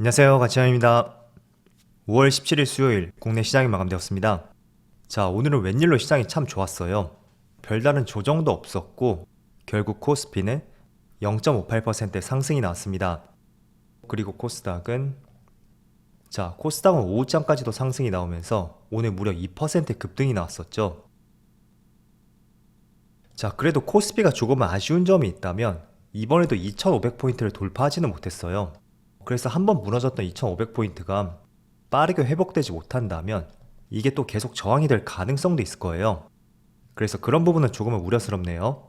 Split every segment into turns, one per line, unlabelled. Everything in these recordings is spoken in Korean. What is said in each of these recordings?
안녕하세요. 가치현입니다. 5월 17일 수요일 국내 시장이 마감되었습니다. 자, 오늘은 웬일로 시장이 참 좋았어요. 별다른 조정도 없었고 결국 코스피는 0.58%의 상승이 나왔습니다. 그리고 코스닥은 자, 코스닥은 오후장까지도 상승이 나오면서 오늘 무려 2% 급등이 나왔었죠. 자, 그래도 코스피가 조금 아쉬운 점이 있다면 이번에도 2,500포인트를 돌파하지는 못했어요. 그래서 한 번 무너졌던 2,500포인트가 빠르게 회복되지 못한다면 이게 또 계속 저항이 될 가능성도 있을 거예요. 그래서 그런 부분은 조금은 우려스럽네요.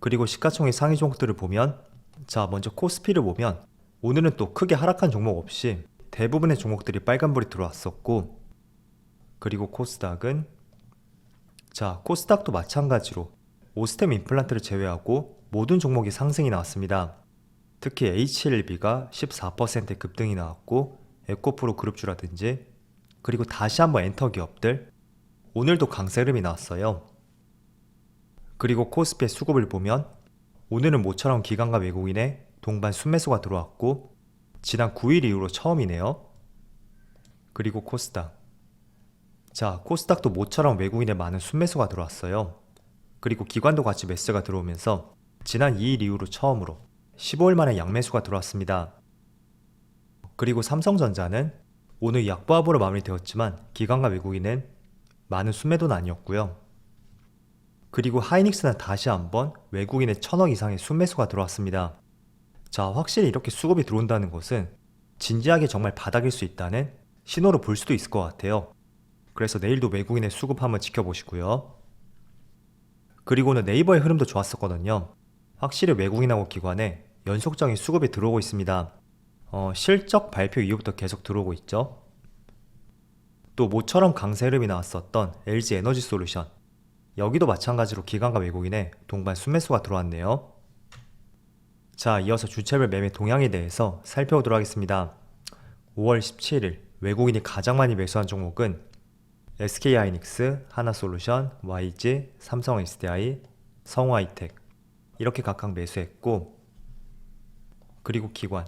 그리고 시가총액 상위 종목들을 보면 자, 먼저 코스피를 보면 오늘은 또 크게 하락한 종목 없이 대부분의 종목들이 빨간불이 들어왔었고 그리고 코스닥은 자, 코스닥도 마찬가지로 오스템 임플란트를 제외하고 모든 종목이 상승이 나왔습니다. 특히 HLB가 14% 급등이 나왔고 에코프로 그룹주라든지 그리고 다시 한번 엔터 기업들 오늘도 강세 흐름이 나왔어요. 그리고 코스피의 수급을 보면 오늘은 모처럼 기관과 외국인의 동반 순매수가 들어왔고 지난 9일 이후로 처음이네요. 그리고 코스닥 자 코스닥도 모처럼 외국인의 많은 순매수가 들어왔어요. 그리고 기관도 같이 매수가 들어오면서 지난 2일 이후로 처음으로 15일 만에 양매수가 들어왔습니다. 그리고 삼성전자는 오늘 약보합으로 마무리되었지만 기관과 외국인은 많은 순매도는 아니었고요. 그리고 하이닉스는 다시 한번 외국인의 천억 이상의 순매수가 들어왔습니다. 자, 확실히 이렇게 수급이 들어온다는 것은 진지하게 정말 바닥일 수 있다는 신호로 볼 수도 있을 것 같아요. 그래서 내일도 외국인의 수급 한번 지켜보시고요. 그리고 오늘 네이버의 흐름도 좋았었거든요. 확실히 외국인하고 기관에 연속적인 수급이 들어오고 있습니다. 어, 실적 발표 이후부터 계속 들어오고 있죠. 또 모처럼 강세 흐름이 나왔었던 LG 에너지 솔루션. 여기도 마찬가지로 기관과 외국인의 동반 순매수가 들어왔네요. 자, 이어서 주체별 매매 동향에 대해서 살펴보도록 하겠습니다. 5월 17일 외국인이 가장 많이 매수한 종목은 SK하이닉스, 하나솔루션, YG, 삼성 SDI, 성우하이텍 이렇게 각각 매수했고 그리고 기관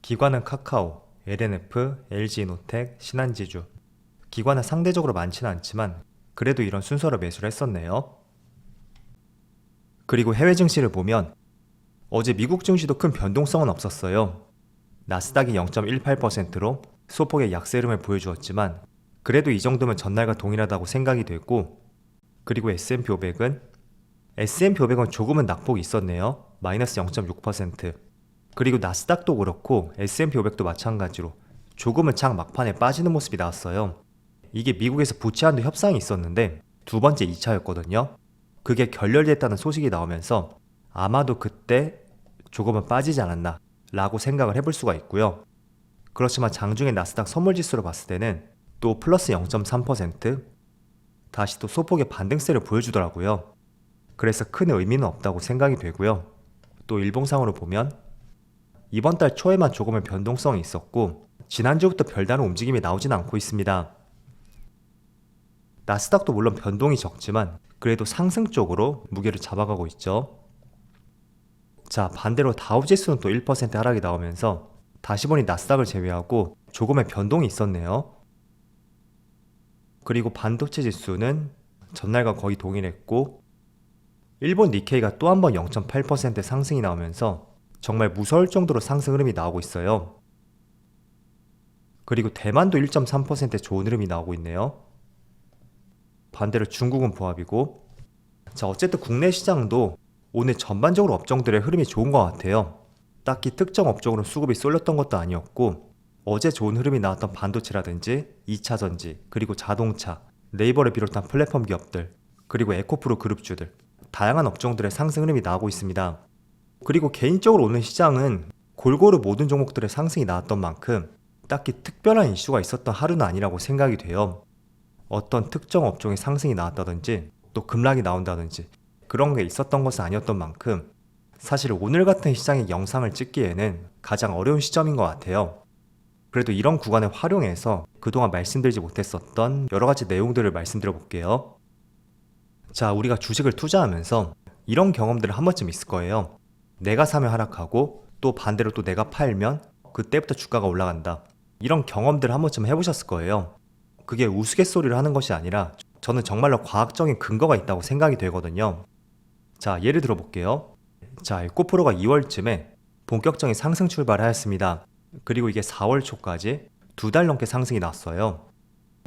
기관은 카카오, LNF, LG노텍, 신한지주 기관은 상대적으로 많지는 않지만 그래도 이런 순서로 매수를 했었네요. 그리고 해외 증시를 보면 어제 미국 증시도 큰 변동성은 없었어요. 나스닥이 0.18%로 소폭의 약세 흐름을 보여주었지만 그래도 이 정도면 전날과 동일하다고 생각이 됐고 그리고 S&P 500은 S&P 500은 조금은 낙폭이 있었네요. 마이너스 0.6% 그리고 나스닥도 그렇고 S&P 500도 마찬가지로 조금은 장 막판에 빠지는 모습이 나왔어요. 이게 미국에서 부채 한도 협상이 있었는데 두 번째 2차였거든요. 그게 결렬됐다는 소식이 나오면서 아마도 그때 조금은 빠지지 않았나 라고 생각을 해볼 수가 있고요. 그렇지만 장중에 나스닥 선물지수로 봤을 때는 또 플러스 0.3% 다시 또 소폭의 반등세를 보여주더라고요. 그래서 큰 의미는 없다고 생각이 되고요. 또 일봉상으로 보면 이번 달 초에만 조금의 변동성이 있었고 지난주부터 별다른 움직임이 나오진 않고 있습니다. 나스닥도 물론 변동이 적지만 그래도 상승 쪽으로 무게를 잡아가고 있죠. 자, 반대로 다우지수는 또 1% 하락이 나오면서 다시 보니 나스닥을 제외하고 조금의 변동이 있었네요. 그리고 반도체 지수는 전날과 거의 동일했고 일본 니케이가 또 한 번 0.8% 상승이 나오면서 정말 무서울 정도로 상승 흐름이 나오고 있어요. 그리고 대만도 1.3% 좋은 흐름이 나오고 있네요. 반대로 중국은 보합이고 자 어쨌든 국내 시장도 오늘 전반적으로 업종들의 흐름이 좋은 것 같아요. 딱히 특정 업종으로 수급이 쏠렸던 것도 아니었고 어제 좋은 흐름이 나왔던 반도체라든지 2차 전지 그리고 자동차 네이버를 비롯한 플랫폼 기업들 그리고 에코프로 그룹주들 다양한 업종들의 상승 흐름이 나오고 있습니다. 그리고 개인적으로 오늘 시장은 골고루 모든 종목들의 상승이 나왔던 만큼 딱히 특별한 이슈가 있었던 하루는 아니라고 생각이 돼요. 어떤 특정 업종의 상승이 나왔다든지 또 급락이 나온다든지 그런 게 있었던 것은 아니었던 만큼 사실 오늘 같은 시장의 영상을 찍기에는 가장 어려운 시점인 것 같아요. 그래도 이런 구간을 활용해서 그동안 말씀드리지 못했었던 여러 가지 내용들을 말씀드려 볼게요. 자, 우리가 주식을 투자하면서 이런 경험들을 한 번쯤 있을 거예요. 내가 사면 하락하고 또 반대로 또 내가 팔면 그때부터 주가가 올라간다. 이런 경험들 한 번쯤 해보셨을 거예요. 그게 우스갯소리를 하는 것이 아니라 저는 정말로 과학적인 근거가 있다고 생각이 되거든요. 자, 예를 들어 볼게요. 자, 에코프로가 2월쯤에 본격적인 상승 출발을 하였습니다. 그리고 이게 4월 초까지 두 달 넘게 상승이 났어요.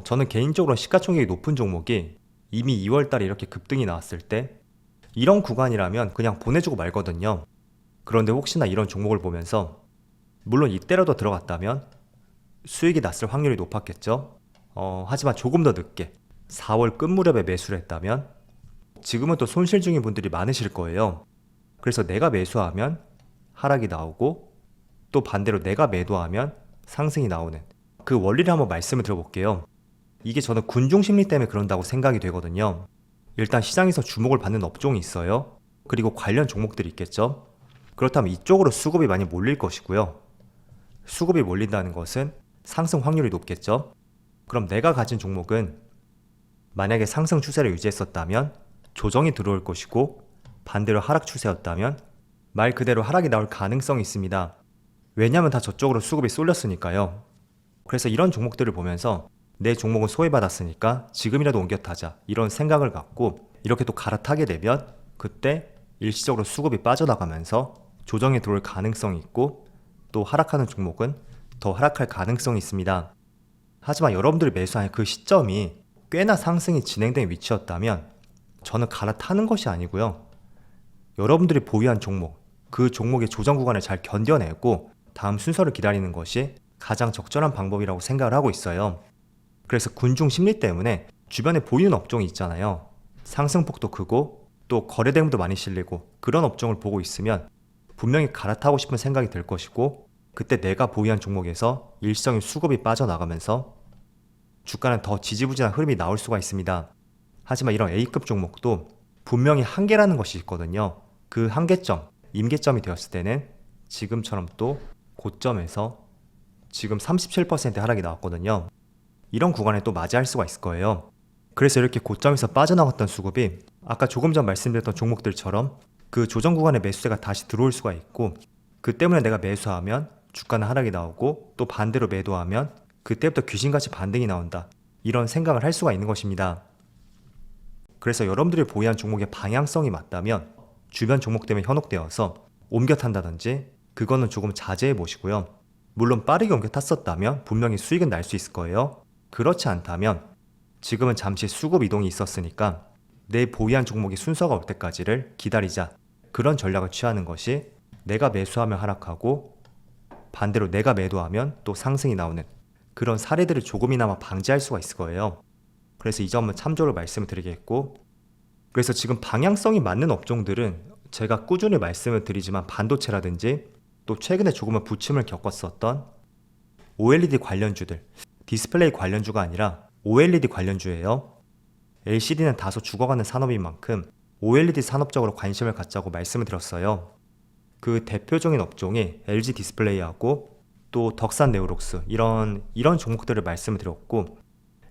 저는 개인적으로 시가총액이 높은 종목이 이미 2월 달에 이렇게 급등이 나왔을 때 이런 구간이라면 그냥 보내주고 말거든요. 그런데 혹시나 이런 종목을 보면서 물론 이때라도 들어갔다면 수익이 났을 확률이 높았겠죠. 어, 하지만 조금 더 늦게 4월 끝 무렵에 매수를 했다면 지금은 또 손실 중인 분들이 많으실 거예요. 그래서 내가 매수하면 하락이 나오고 또 반대로 내가 매도하면 상승이 나오는 그 원리를 한번 말씀을 드려볼게요. 이게 저는 군중 심리 때문에 그런다고 생각이 되거든요. 일단 시장에서 주목을 받는 업종이 있어요. 그리고 관련 종목들이 있겠죠. 그렇다면 이쪽으로 수급이 많이 몰릴 것이고요. 수급이 몰린다는 것은 상승 확률이 높겠죠. 그럼 내가 가진 종목은 만약에 상승 추세를 유지했었다면 조정이 들어올 것이고 반대로 하락 추세였다면 말 그대로 하락이 나올 가능성이 있습니다. 왜냐하면 다 저쪽으로 수급이 쏠렸으니까요. 그래서 이런 종목들을 보면서 내 종목은 소외받았으니까 지금이라도 옮겨 타자 이런 생각을 갖고 이렇게 또 갈아타게 되면 그때 일시적으로 수급이 빠져나가면서 조정에 들어올 가능성이 있고 또 하락하는 종목은 더 하락할 가능성이 있습니다. 하지만 여러분들이 매수한 그 시점이 꽤나 상승이 진행된 위치였다면 저는 갈아타는 것이 아니고요. 여러분들이 보유한 종목, 그 종목의 조정 구간을 잘 견뎌내고 다음 순서를 기다리는 것이 가장 적절한 방법이라고 생각을 하고 있어요. 그래서 군중 심리 때문에 주변에 보이는 업종이 있잖아요. 상승폭도 크고 또 거래 대금도 많이 실리고 그런 업종을 보고 있으면 분명히 갈아타고 싶은 생각이 들 것이고 그때 내가 보유한 종목에서 일시적인 수급이 빠져나가면서 주가는 더 지지부진한 흐름이 나올 수가 있습니다. 하지만 이런 A급 종목도 분명히 한계라는 것이 있거든요. 그 한계점, 임계점이 되었을 때는 지금처럼 또 고점에서 지금 37% 하락이 나왔거든요. 이런 구간에 또 맞이할 수가 있을 거예요. 그래서 이렇게 고점에서 빠져나갔던 수급이 아까 조금 전 말씀드렸던 종목들처럼 그 조정 구간의 매수세가 다시 들어올 수가 있고 그 때문에 내가 매수하면 주가는 하락이 나오고 또 반대로 매도하면 그때부터 귀신같이 반등이 나온다. 이런 생각을 할 수가 있는 것입니다. 그래서 여러분들이 보유한 종목의 방향성이 맞다면 주변 종목 때문에 현혹되어서 옮겨 탄다든지 그거는 조금 자제해 보시고요. 물론 빠르게 옮겨 탔었다면 분명히 수익은 날 수 있을 거예요. 그렇지 않다면 지금은 잠시 수급 이동이 있었으니까 내 보유한 종목이 순서가 올 때까지를 기다리자. 그런 전략을 취하는 것이 내가 매수하면 하락하고 반대로 내가 매도하면 또 상승이 나오는 그런 사례들을 조금이나마 방지할 수가 있을 거예요. 그래서 이 점은 참조를 말씀을 드리겠고 그래서 지금 방향성이 맞는 업종들은 제가 꾸준히 말씀을 드리지만 반도체라든지 또 최근에 조금은 부침을 겪었었던 OLED 관련주들 디스플레이 관련주가 아니라 OLED 관련주예요. LCD는 다소 죽어가는 산업인 만큼 OLED 산업적으로 관심을 갖자고 말씀을 드렸어요. 그 대표적인 업종이 LG 디스플레이하고 또 덕산 네오록스 이런 이런 종목들을 말씀을 드렸고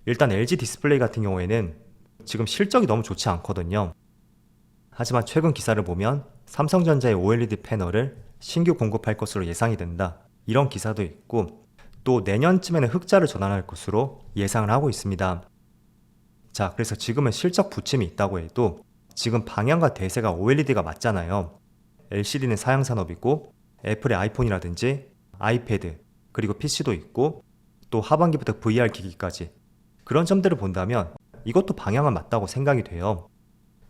일단 LG 디스플레이 같은 경우에는 지금 실적이 너무 좋지 않거든요. 하지만 최근 기사를 보면 삼성전자의 OLED 패널을 신규 공급할 것으로 예상이 된다. 이런 기사도 있고 또 내년쯤에는 흑자를 전환할 것으로 예상을 하고 있습니다. 자, 그래서 지금은 실적 부침이 있다고 해도 지금 방향과 대세가 OLED가 맞잖아요. LCD는 사양 산업이고 애플의 아이폰이라든지 아이패드 그리고 PC도 있고 또 하반기부터 VR 기기까지 그런 점들을 본다면 이것도 방향은 맞다고 생각이 돼요.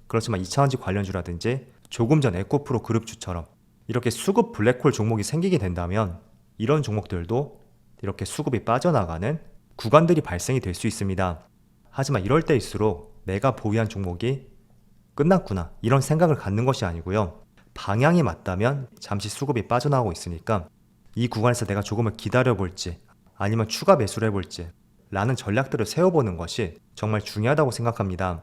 그렇지만 2차원지 관련주라든지 조금 전 에코프로 그룹주처럼 이렇게 수급 블랙홀 종목이 생기게 된다면 이런 종목들도 이렇게 수급이 빠져나가는 구간들이 발생이 될 수 있습니다. 하지만 이럴 때일수록 내가 보유한 종목이 끝났구나 이런 생각을 갖는 것이 아니고요. 방향이 맞다면 잠시 수급이 빠져나오고 있으니까 이 구간에서 내가 조금을 기다려 볼지 아니면 추가 매수를 해볼지 라는 전략들을 세워보는 것이 정말 중요하다고 생각합니다.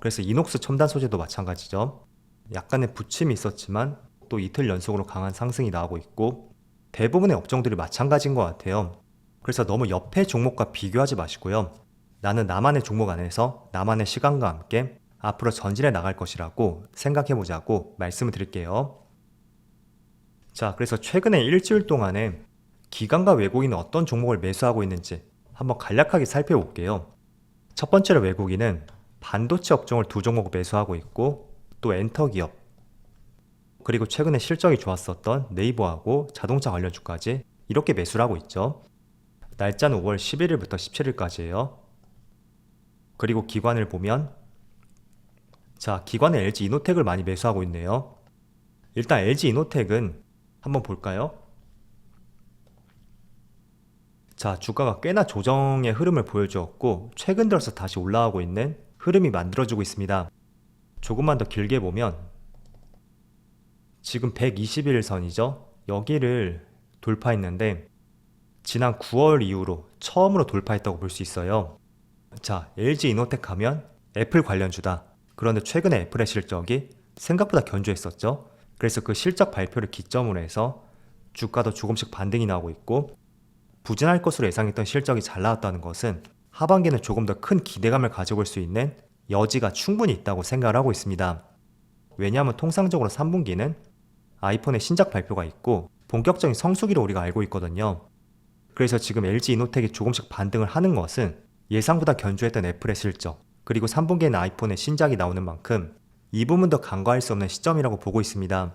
그래서 이녹스 첨단 소재도 마찬가지죠. 약간의 부침이 있었지만 또 이틀 연속으로 강한 상승이 나오고 있고 대부분의 업종들이 마찬가지인 것 같아요. 그래서 너무 옆에 종목과 비교하지 마시고요. 나는 나만의 종목 안에서 나만의 시간과 함께 앞으로 전진해 나갈 것이라고 생각해 보자고 말씀을 드릴게요. 자, 그래서 최근에 일주일 동안에 기관과 외국인은 어떤 종목을 매수하고 있는지 한번 간략하게 살펴볼게요. 첫 번째로 외국인은 반도체 업종을 두 종목 매수하고 있고 또 엔터 기업 그리고 최근에 실적이 좋았었던 네이버하고 자동차 관련 주까지 이렇게 매수를 하고 있죠. 날짜는 5월 11일부터 17일까지예요. 그리고 기관을 보면 자, 기관은 LG 이노텍을 많이 매수하고 있네요. 일단 LG 이노텍은 한번 볼까요? 자, 주가가 꽤나 조정의 흐름을 보여주었고 최근 들어서 다시 올라가고 있는 흐름이 만들어지고 있습니다. 조금만 더 길게 보면 지금 121선이죠. 여기를 돌파했는데 지난 9월 이후로 처음으로 돌파했다고 볼 수 있어요. 자, LG 이노텍 하면 애플 관련주다. 그런데 최근에 애플의 실적이 생각보다 견조했었죠. 그래서 그 실적 발표를 기점으로 해서 주가도 조금씩 반등이 나오고 있고 부진할 것으로 예상했던 실적이 잘 나왔다는 것은 하반기는 조금 더 큰 기대감을 가져볼 수 있는 여지가 충분히 있다고 생각을 하고 있습니다. 왜냐하면 통상적으로 3분기는 아이폰의 신작 발표가 있고 본격적인 성수기로 우리가 알고 있거든요. 그래서 지금 LG 이노텍이 조금씩 반등을 하는 것은 예상보다 견조했던 애플의 실적, 그리고 3분기에는 아이폰의 신작이 나오는 만큼 이 부분도 간과할 수 없는 시점이라고 보고 있습니다.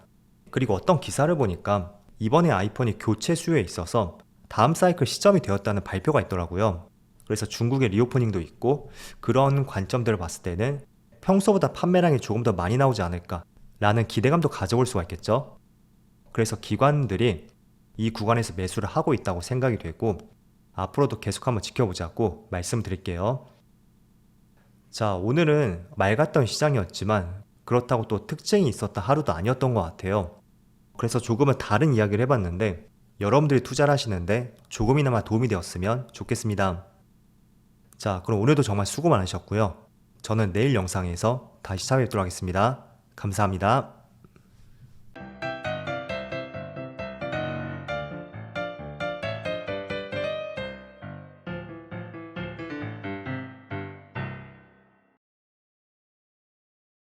그리고 어떤 기사를 보니까 이번에 아이폰이 교체 수요에 있어서 다음 사이클 시점이 되었다는 발표가 있더라고요. 그래서 중국의 리오프닝도 있고 그런 관점들을 봤을 때는 평소보다 판매량이 조금 더 많이 나오지 않을까 라는 기대감도 가져볼 수가 있겠죠. 그래서 기관들이 이 구간에서 매수를 하고 있다고 생각이 되고 앞으로도 계속 한번 지켜보자고 말씀드릴게요. 자, 오늘은 맑았던 시장이었지만 그렇다고 또 특징이 있었던 하루도 아니었던 것 같아요. 그래서 조금은 다른 이야기를 해봤는데 여러분들이 투자를 하시는데 조금이나마 도움이 되었으면 좋겠습니다. 자, 그럼 오늘도 정말 수고 많으셨고요. 저는 내일 영상에서 다시 찾아뵙도록 하겠습니다. 감사합니다.